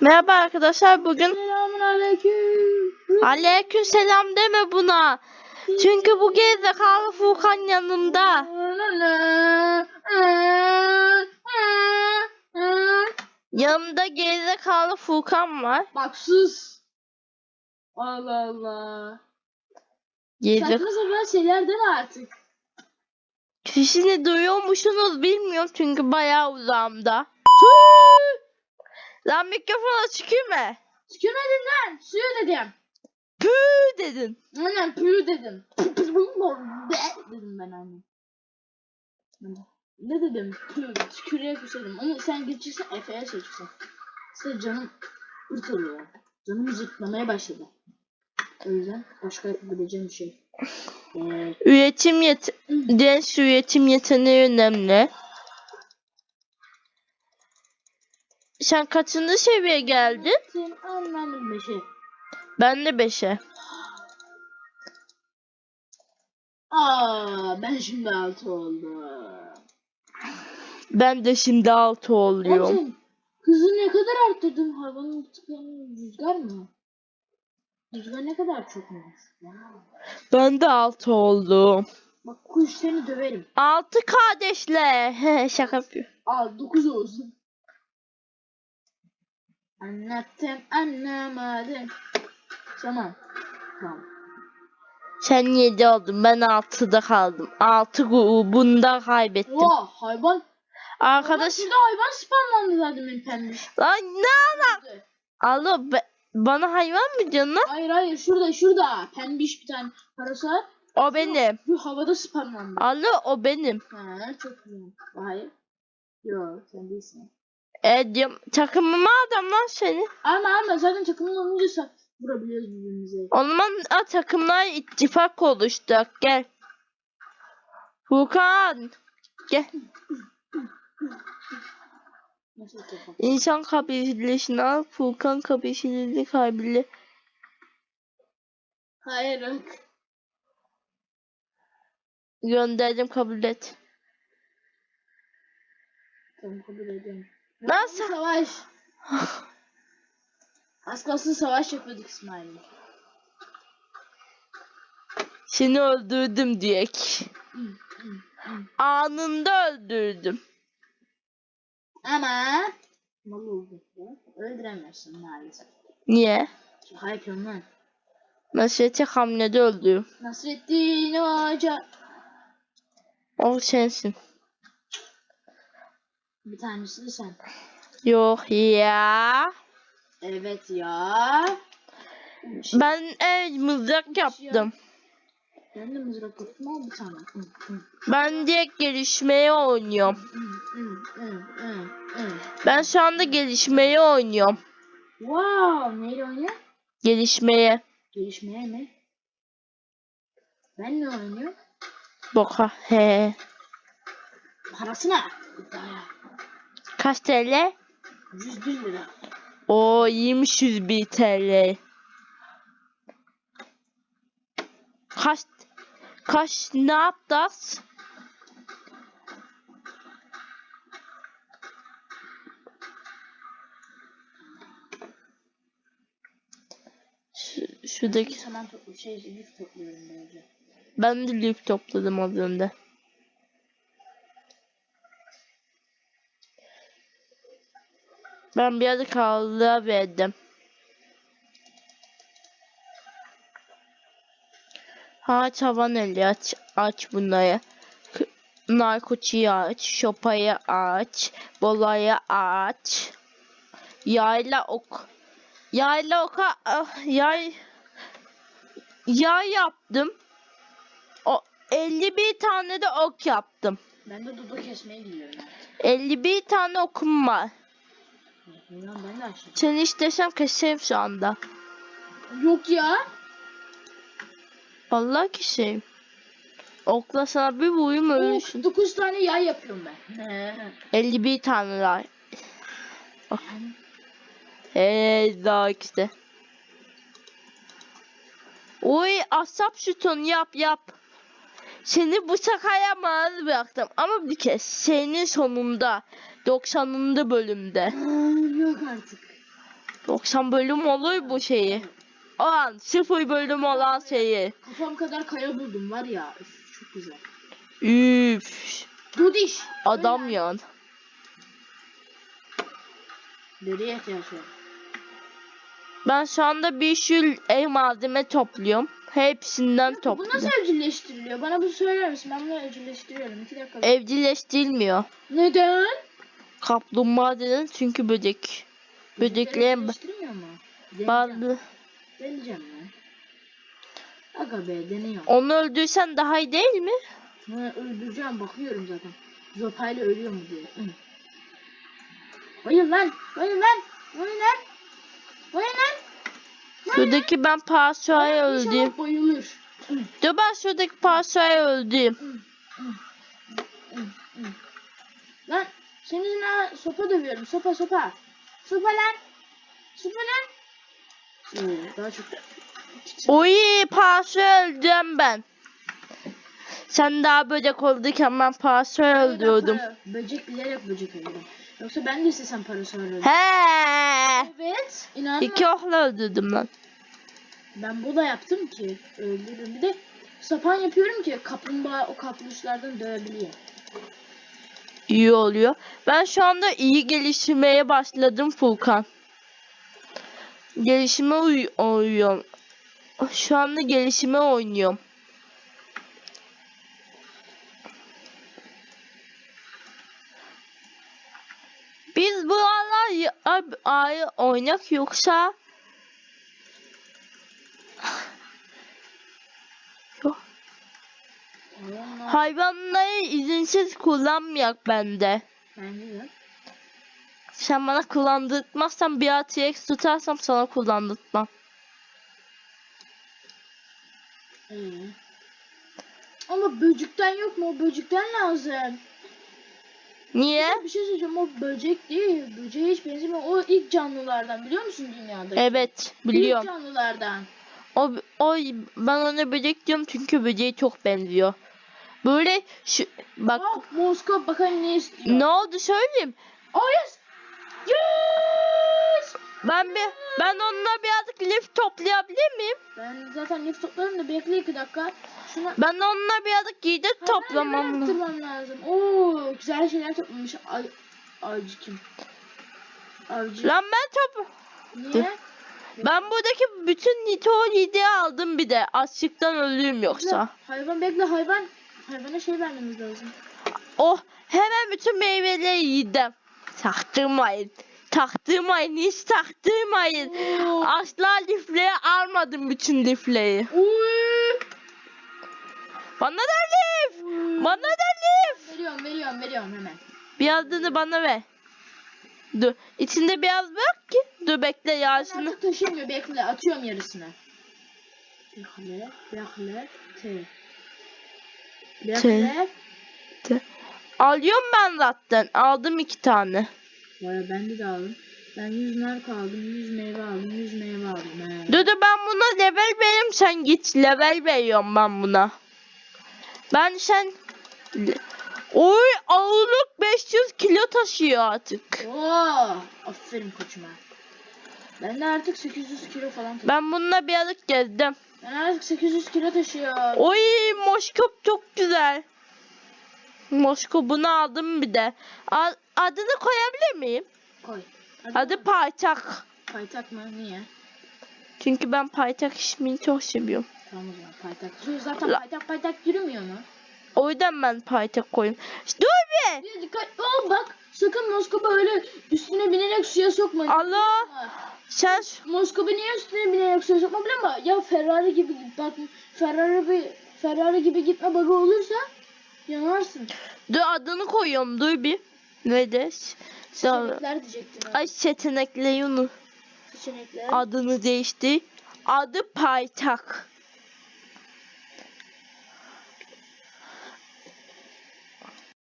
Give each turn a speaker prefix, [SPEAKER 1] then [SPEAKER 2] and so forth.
[SPEAKER 1] Merhaba arkadaşlar bugün
[SPEAKER 2] Selamun aleyküm.
[SPEAKER 1] aleyküm selam deme buna. Çünkü bu gerizekalı Furkan yanımda. Yanımda gerizekalı Furkan var.
[SPEAKER 2] Bak sus. Allah Allah.
[SPEAKER 1] Gerizek
[SPEAKER 2] Saçma sapan şeyler deme artık.
[SPEAKER 1] Sesini duyuyor musunuz bilmiyorum çünkü bayağı uzağımda. Lan mikrofona tükürme.
[SPEAKER 2] Tükürmedin lan. Suyu dedim.
[SPEAKER 1] Püü dedin.
[SPEAKER 2] Aynen pürü dedim. Be dedim ben anne. Ne dedim? Pürü. Tükürüğe küselim. Ama sen geçirsen Efe'ye seçsin. İşte canım ırkılıyor. Canım zıplamaya başladı. O yüzden başka yapabileceğim bir şey.
[SPEAKER 1] Üretim yet genç üretim yeteneği önemli. Sen kaçıncı seviyeye geldin?
[SPEAKER 2] Bir şey.
[SPEAKER 1] Ben de 5'e.
[SPEAKER 2] Aa, ben şimdi altı oldum.
[SPEAKER 1] Ben de şimdi 6 oluyorum.
[SPEAKER 2] Hızı ne kadar arttırdın? Hayvanın tıklarını rüzgar mı? Rüzgar ne kadar çokmuş. Wow.
[SPEAKER 1] Ben de 6 oldum.
[SPEAKER 2] Bak kuş seni döverim.
[SPEAKER 1] 6 kardeşle. He, Şaka yapıyor.
[SPEAKER 2] Al dokuz olsun. Anlattım anlamadım. Tamam. Tamam.
[SPEAKER 1] Sen 7 oldun. Ben 6'da kaldım. 6 grubunda kaybettim.
[SPEAKER 2] Oha hayvan. Arkadaş.
[SPEAKER 1] Arkadaş.
[SPEAKER 2] Şurada hayvan spamlandı zaten benim pembiş.
[SPEAKER 1] Lan ne ala? Alo be- bana hayvan mı lan?
[SPEAKER 2] Hayır hayır şurada şurada. Pembiş bir tane parası.
[SPEAKER 1] O benim.
[SPEAKER 2] Bu havada spamlandı.
[SPEAKER 1] Alo o benim.
[SPEAKER 2] Ha çok güzel. Hayır. Yok sen değilsin.
[SPEAKER 1] E diyorum takımıma adam lan seni.
[SPEAKER 2] Ama ama zaten takımın olunca vurabiliyoruz birbirimize.
[SPEAKER 1] O zaman a, takımlar ittifak oluştuk. Gel. Furkan. Gel. İnsan kabilesini al. Furkan kabilesini kabile.
[SPEAKER 2] Hayır yok.
[SPEAKER 1] Gönderdim kabul et.
[SPEAKER 2] Tamam kabul ediyorum.
[SPEAKER 1] Nasıl?
[SPEAKER 2] Savaş. Az kalsın savaş yapıyorduk İsmail'le.
[SPEAKER 1] Seni öldürdüm diyek. Anında öldürdüm.
[SPEAKER 2] Ama mal oldu. Öldüremezsin maalesef.
[SPEAKER 1] Niye?
[SPEAKER 2] Lan.
[SPEAKER 1] Nasıl tek hamlede öldüm.
[SPEAKER 2] Nasrettin Hoca.
[SPEAKER 1] O sensin.
[SPEAKER 2] Bir tanesi de sen.
[SPEAKER 1] Yok ya.
[SPEAKER 2] Evet ya.
[SPEAKER 1] Ben el mızrak yaptım.
[SPEAKER 2] Ben de mızrak bir tane.
[SPEAKER 1] Ben direkt gelişmeye oynuyorum. Ben şu anda gelişmeye oynuyorum.
[SPEAKER 2] Wow, neyle oynuyor?
[SPEAKER 1] Gelişmeye.
[SPEAKER 2] Gelişmeye mi? Ben ne oynuyorum?
[SPEAKER 1] Boka. He.
[SPEAKER 2] Parasına.
[SPEAKER 1] Kaç TL?
[SPEAKER 2] 101 lira.
[SPEAKER 1] O 20 bir TL. Kaç kaç ne yaptınız? Şu, şuradaki
[SPEAKER 2] Saman toplu şey yük topluyorum böylece.
[SPEAKER 1] ben de lif topladım az önce. Ben bir ara kallığa verdim. Ağaç havan eli aç, aç bunları. Narkoçuyu aç, şopayı aç, bolayı aç. Yayla ok. Yayla oka, ah, yay, yay yaptım. O 51 tane de ok yaptım.
[SPEAKER 2] Ben de dudu kesmeyi biliyorum.
[SPEAKER 1] 51 tane okum var.
[SPEAKER 2] Bilmiyorum ben de açtım.
[SPEAKER 1] Seni istesem keserim şu anda.
[SPEAKER 2] Yok ya.
[SPEAKER 1] Vallahi keseyim. Okla sana bir vurayım ölürsün.
[SPEAKER 2] 9 tane yay yapıyorum ben. He.
[SPEAKER 1] 51 tane var. Bak. Hey daha işte. Oy asap şutun yap yap. Seni bu şakaya maruz bıraktım ama bir kez senin sonunda 90. bölümde.
[SPEAKER 2] Yok artık.
[SPEAKER 1] 90 bölüm olur bu şeyi. O an sıfır bölüm olan şeyi.
[SPEAKER 2] Kafam kadar kaya buldum var ya. Üf, çok güzel.
[SPEAKER 1] Üf.
[SPEAKER 2] Dudiş.
[SPEAKER 1] Adam yan.
[SPEAKER 2] Nereye var?
[SPEAKER 1] Ben şu anda bir sürü ev malzeme topluyorum. Hepsinden
[SPEAKER 2] Bu
[SPEAKER 1] topluyorum.
[SPEAKER 2] nasıl evcilleştiriliyor? Bana bu söyler misin? Ben bunu evcilleştiriyorum. İki dakika.
[SPEAKER 1] Evcilleştirilmiyor.
[SPEAKER 2] Neden?
[SPEAKER 1] Kaplumbağa dedin çünkü böcek. Böceklerin
[SPEAKER 2] Evcilleştirmiyor mu?
[SPEAKER 1] Bazı...
[SPEAKER 2] Deneyeceğim ya. Aga be deniyorum.
[SPEAKER 1] Onu öldürsen daha iyi değil mi?
[SPEAKER 2] Ha, öldüreceğim bakıyorum zaten. Zopayla ölüyor mu diye. Hı. Bayıl lan! Bayıl lan! Bayıl lan! Bayıl lan!
[SPEAKER 1] Şuradaki ben Pasua'yı
[SPEAKER 2] Ay,
[SPEAKER 1] öldüm.
[SPEAKER 2] Bayılır.
[SPEAKER 1] Dur ben şuradaki Pasua'yı öldüm.
[SPEAKER 2] Lan senin sopa dövüyorum. Sopa sopa. Sopa lan. Sopa lan. Oo, daha çok.
[SPEAKER 1] Oy Pasua'yı öldüm ben. Sen daha böcek olduyken ben Pasua'yı öldürdüm.
[SPEAKER 2] Böcek bilerek böcek öldürdüm. Yoksa ben de istesem parası öldürdüm.
[SPEAKER 1] He.
[SPEAKER 2] Evet. İnanma.
[SPEAKER 1] İki okla öldürdüm lan.
[SPEAKER 2] Ben bu da yaptım ki öldürdüm. Bir de sapan yapıyorum ki kaplumbağa o kapluşlardan dövebiliyor.
[SPEAKER 1] İyi oluyor. Ben şu anda iyi gelişmeye başladım Furkan. Gelişime uy oynuyorum. Şu anda gelişime oynuyorum. Biz bu aralar ya- ab- ay oynak yoksa hayvanları izinsiz kullanmayak bende.
[SPEAKER 2] bence de.
[SPEAKER 1] Sen bana kullandırtmazsan bir ATX tutarsam sana kullandırtmam.
[SPEAKER 2] İyi. Ama böcekten yok mu? O böcekten lazım.
[SPEAKER 1] Niye?
[SPEAKER 2] Bir şey söyleyeceğim. O böcek değil. Böceğe hiç benzemiyor. O ilk canlılardan. Biliyor musun dünyada?
[SPEAKER 1] Evet
[SPEAKER 2] İlk
[SPEAKER 1] biliyorum.
[SPEAKER 2] canlılardan.
[SPEAKER 1] O, o ben ona böcek diyorum çünkü böceğe çok benziyor. Böyle şu bak
[SPEAKER 2] Bak Moskova bakalım ne istiyor.
[SPEAKER 1] ne oldu söyleyeyim.
[SPEAKER 2] Oh yes.
[SPEAKER 1] Ben bir ben onunla birazcık lif toplayabilir miyim?
[SPEAKER 2] Ben zaten lif toplarım da bekle iki dakika. Şuna
[SPEAKER 1] Ben onunla birazcık giydir toplamam lazım.
[SPEAKER 2] Lazım. Oo güzel şeyler toplamış. Ay, avcı kim? Avcı.
[SPEAKER 1] Lan ben top
[SPEAKER 2] Niye?
[SPEAKER 1] ben buradaki bütün nitoliği aldım bir de açlıktan ölürüm yoksa.
[SPEAKER 2] Hayvan bekle hayvan. Hayvana şey vermemiz lazım.
[SPEAKER 1] Oh hemen bütün meyveleri yedim. Taktırmayın. Taktırmayın hiç taktırmayın. Asla lifleri almadım bütün lifleri.
[SPEAKER 2] Uy.
[SPEAKER 1] Bana da lif. Bana da lif.
[SPEAKER 2] Veriyorum veriyorum veriyorum hemen.
[SPEAKER 1] Birazını bana ver. Dur. İçinde biraz bırak ki. Dur bekle
[SPEAKER 2] Ben
[SPEAKER 1] yarısını.
[SPEAKER 2] artık taşıyamıyor bekle atıyorum yarısını. Bekle bekle T. Bekle.
[SPEAKER 1] Alıyorum ben zaten. Aldım iki tane.
[SPEAKER 2] Vay ben de aldım. Ben 100 mark aldım, 100 meyve aldım, 100 meyve aldım. He.
[SPEAKER 1] Dur ben buna level veririm sen git. Level veriyorum ben buna. Ben sen... Oy ağırlık 500 kilo taşıyor artık.
[SPEAKER 2] Oo, aferin koçuma. Ben de artık 800 kilo falan taşıyorum.
[SPEAKER 1] Ben bununla birazcık gezdim.
[SPEAKER 2] Ben artık 800 kilo taşıyorum.
[SPEAKER 1] Oy moşkop çok güzel. Moşkopunu aldım bir de. A- adını koyabilir miyim?
[SPEAKER 2] Koy.
[SPEAKER 1] Adı Paytak.
[SPEAKER 2] Paytak mı? Niye?
[SPEAKER 1] Çünkü ben Paytak ismini çok seviyorum.
[SPEAKER 2] Tamam o zaman paytak. Şu zaten
[SPEAKER 1] La-
[SPEAKER 2] paytak paytak yürümüyor mu?
[SPEAKER 1] O yüzden ben Paytak koyayım. Dur bir.
[SPEAKER 2] Bir dikkat ol bak. Sakın Moskova öyle üstüne binerek suya sokma.
[SPEAKER 1] Alo. Sen
[SPEAKER 2] Moskova niye üstüne binerek suya sokma biliyor musun? Ya Ferrari gibi bak Ferrari bir Ferrari gibi gitme bug'ı olursa yanarsın.
[SPEAKER 1] dur adını koyuyorum dur bir. Ne de?
[SPEAKER 2] Seçenekler diyecektim.
[SPEAKER 1] Ay seçenekleri unut.
[SPEAKER 2] Seçenekler.
[SPEAKER 1] Adını değişti. Adı Paytak.